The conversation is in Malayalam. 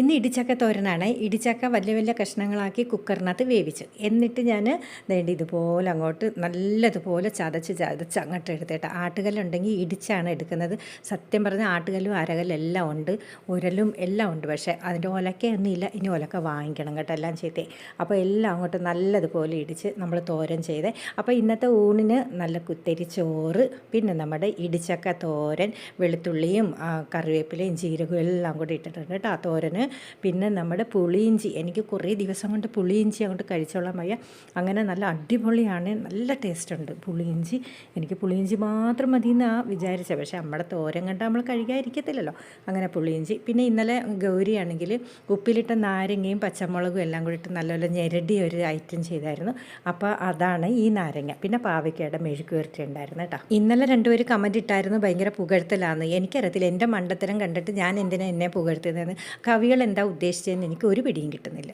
ഇന്ന് ഇടിച്ചക്ക തോരനാണ്. ഇടിച്ചക്ക വലിയ വലിയ കഷ്ണങ്ങളാക്കി കുക്കറിനകത്ത് വേവിച്ചു. എന്നിട്ട് ഞാൻ വേണ്ടി ഇതുപോലെ അങ്ങോട്ട് നല്ലതുപോലെ ചതച്ച് ചതച്ച് അങ്ങോട്ട് എടുത്തിട്ട്. ആട്ടുകല്ലുണ്ടെങ്കിൽ ഇടിച്ചാണ് എടുക്കുന്നത്. സത്യം പറഞ്ഞാൽ ആട്ടുകല്ലും അരകല്ലും എല്ലാം ഉണ്ട്. ഉരലും എല്ലാം ഉണ്ട്. പക്ഷേ അതിന്റെ ഒലക്കയൊന്നുമില്ല. ഇനി ഒലക്ക വാങ്ങിക്കണം കേട്ടോ എല്ലാം ചെയ്തേ. അപ്പോൾ എല്ലാം അങ്ങോട്ട് നല്ലതുപോലെ ഇടിച്ച് നമ്മൾ തോരൻ ചെയ്തേ. അപ്പോൾ ഇന്നത്തെ ഊണിന് നല്ല കുത്തരി ചോറ് പിന്നെ നമ്മുടെ ഇടിച്ചക്ക തോരൻ വെളുത്തുള്ളിയും കറിവേപ്പിലയും ജീരകവും എല്ലാം കൂടി ഇട്ടിട്ടുണ്ട് കേട്ടോ ആ തോരന്. പിന്നെ നമ്മുടെ പുളിയിഞ്ചി എനിക്ക് കുറേ ദിവസം കൊണ്ട് പുളിയിഞ്ചി അങ്ങോട്ട് കഴിച്ചോളാൻ വയ്യ. അങ്ങനെ നല്ല അടിപൊളിയാണ്. നല്ല ടേസ്റ്റ് ഉണ്ട് പുളിയിഞ്ചി എനിക്ക് പുളിയിഞ്ചി മാത്രം മതി എന്നാണ് വിചാരിച്ചത് പക്ഷേ നമ്മുടെ തോരൻ കണ്ട് നമ്മൾ കഴിക്കാതിരിക്കത്തില്ലല്ലോ അങ്ങനെ പുളിയിഞ്ചി പിന്നെ ഇന്നലെ ഗൗരിയാണെങ്കിൽ ഉപ്പിലിട്ട നാരങ്ങയും പച്ചമുളകും എല്ലാം കൂടി ഇട്ട് നല്ലപോലെ ഞെരടി ഒരു ഐറ്റം ചെയ്തായിരുന്നു. അപ്പോൾ അതാണ് ഈ നാരങ്ങ. പിന്നെ പാവയ്ക്കയുടെ മെഴുക്ക് വരട്ടി കേട്ടോ. ഇന്നലെ രണ്ടുപേര് കമന്റ് ഇട്ടായിരുന്നു. ഭയങ്കര പുകഴ്ത്തലാന്ന്. എനിക്കറിയത്തില്ല. എന്റെ മണ്ടത്തരം കണ്ടിട്ട് ഞാൻ എന്തിനാ എന്നെ പുകഴ്ത്തുന്നതെന്ന് കവികൾ എന്താ ഉദ്ദേശിച്ചതെന്ന് എനിക്ക് ഒരു പിടിയും കിട്ടുന്നില്ല.